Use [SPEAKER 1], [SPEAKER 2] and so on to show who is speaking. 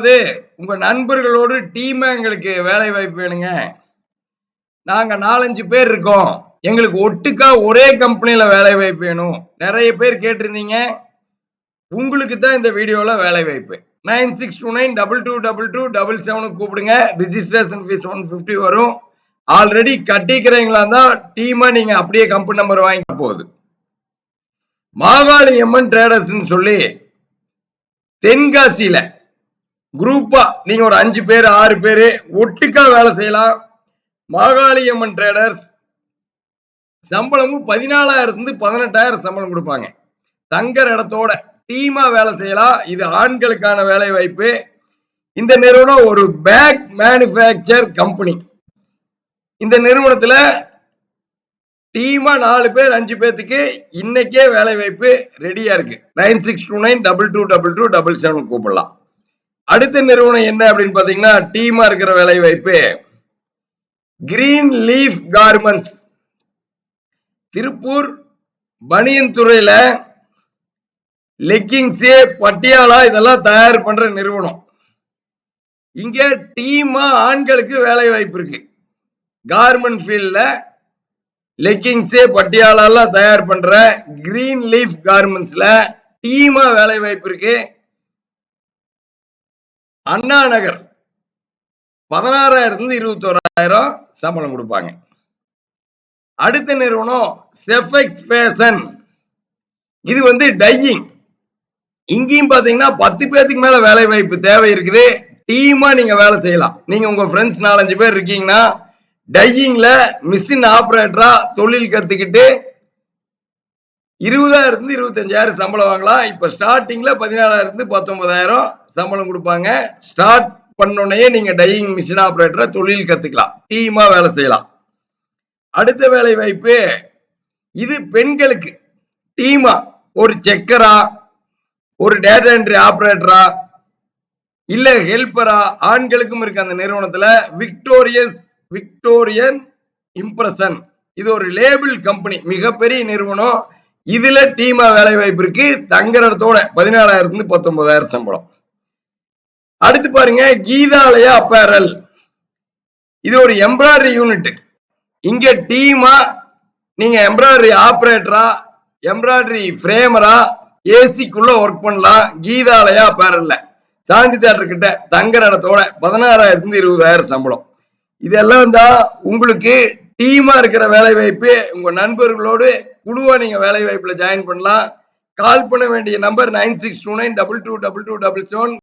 [SPEAKER 1] அதாவது உங்க நண்பர்களோடு டீமா எங்களுக்கு வேலை வாய்ப்பு வேணுங்க. நாங்க நாலஞ்சு பேர் இருக்கோம். எங்களுக்கு ஒட்டுக்கா ஒரே கம்பெனில வேலை வாய்ப்பு வேணும். நிறைய பேர் கேட்டிருந்தீங்க. உங்களுக்கு தான் இந்த வீடியோல வேலை வாய்ப்பு. Nine six two nine double two double two double செவனுக்கு கூப்பிடுங்க. ரிஜிஸ்ட்ரேஷன் ஃபீஸ் ஒன் ஃபிஃப்டி வரும். ஆல்ரெடி கட்டிக்கிறீங்களா தான் டீமா நீங்க அப்படியே கம்பெனி நம்பர் வாங்கிக்க போகுது மாகாளி எம்என் ட்ரேடர்ஸ்னு சொல்லி தென்காசியில குரூப்பா நீங்க ஒரு அஞ்சு பேர் ஆறு பேர் ஒட்டுக்கா வேலை செய்யலாம். மாகாளியம்மன் ட்ரேடர்ஸ் சம்பளமும் பதினாலாயிரத்துல பதினெட்டாயிரம் சம்பளம் கொடுப்பாங்க. தங்குற இடத்தோட டீமா வேலை செய்யலாம். இது ஆண்களுக்கான வேலை வாய்ப்பு. இந்த நிறுவனம் ஒரு பேக் மேனுஃபேக்சர் கம்பெனி இந்த நிறுவனத்துல டீமா நாலு பேர் அஞ்சு பேர்த்துக்கு இன்னைக்கே வேலை வாய்ப்பு ரெடியா இருக்கு. Nine six two nine double two double two double seven கூப்பிடலாம். அடுத்த நிறுவனம் என்ன அப்படின்னு பாத்தீங்கன்னா டீமா இருக்கிற வேலை வாய்ப்பு கிரீன் லீஃப் கார்மெண்ட்ஸ் திருப்பூர் பனியன் துறையில லெக்கிங்ஸு பட்டியாலா இதெல்லாம் தயார் பண்ற நிறுவனம். இங்க டீமா ஆண்களுக்கு வேலை வாய்ப்பு இருக்கு கார்மெண்ட் ஃபீல்ட்ல லெக்கிங்ஸு பட்டியாலெல்லாம் தயார் பண்ற கிரீன் லீஃப் கார்மெண்ட்ஸ்ல டீமா வேலை வாய்ப்பு இருக்கு. அண்ணா நகர். பதினாறாயிரத்துல இருந்து இருபத்தோராயிரம் சம்பளம் கொடுப்பாங்க. அடுத்த நிறுவனம் செஃபெக்ஸ் ஃபேஷன். இது வந்து டையிங். இங்கேயும் பாத்தீங்கன்னா பத்து பேத்துக்கு மேல வேலை வாய்ப்பு தேவை இருக்குது. டீமா நீங்க வேலை செய்யலாம். நீங்க உங்க ஃப்ரெண்ட்ஸ் நாலஞ்சு பேர் இருக்கீங்கன்னா டையிங்ல மிஷின் ஆப்ரேட்டரா தொழில் கத்துக்கிட்டு இருபதாயிரத்துல இருந்து இருபத்தஞ்சாயிரம் சம்பளம் வாங்கலாம். இப்ப ஸ்டார்டிங்ல பதினாலாயிரத்துல இருந்து பத்தொன்பதாயிரம் சம்பளம் கொடுப்பாங்க. ஸ்டார்ட் பண்ணோடனே நீங்க டையிங் மிஷின் ஆப்ரேட்டரை தொழில் கத்துக்கலாம். டீமா வேலை செய்யலாம். அடுத்த வேலை வாய்ப்பு இது பெண்களுக்கு. டீமா ஒரு செக்கரா ஒரு டேட்டா என்ட்ரி ஆப்ரேட்டரா இல்ல ஹெல்ப்பரா ஆண்களுக்கும் இருக்கு அந்த நிறுவனத்துல. விக்டோரியஸ் விக்டோரியன் இம்ப்ரெஷன் இது ஒரு லேபிள் கம்பெனி மிகப்பெரிய நிறுவனம். இதுல டீமா வேலை வாய்ப்பு இருக்கு. தங்குற இடத்தோட பதினாலாயிரத்துல இருந்து பத்தொன்பதாயிரம் சம்பளம். அடுத்து பாருங்க கீதாலய அப்பேரல். இது ஒரு எம்ப்ராய்டரி யூனிட் இங்க டீமா நீங்க எம்ப்ராய்டரி ஆப்ரேட்டரா எம்ப்ராய்டரி ஃப்ரேமரா ஏசிக்குள்ள ஒர்க் பண்ணலாம் கீதாலயா அப்பேரல்ல. சாந்தி தேட்டர் கிட்ட தங்குற இடத்தோட பதினாறாயிரத்துல இருந்து இருபதாயிரம் சம்பளம். இதெல்லாம் தான் உங்களுக்கு டீமா இருக்கிற வேலை வாய்ப்பு உங்க நண்பர்களோடு குழுவா நீங்க வேலை வாய்ப்புல ஜாயின் பண்ணலாம். கால் பண்ண வேண்டிய number nine six two nine double two double two double seven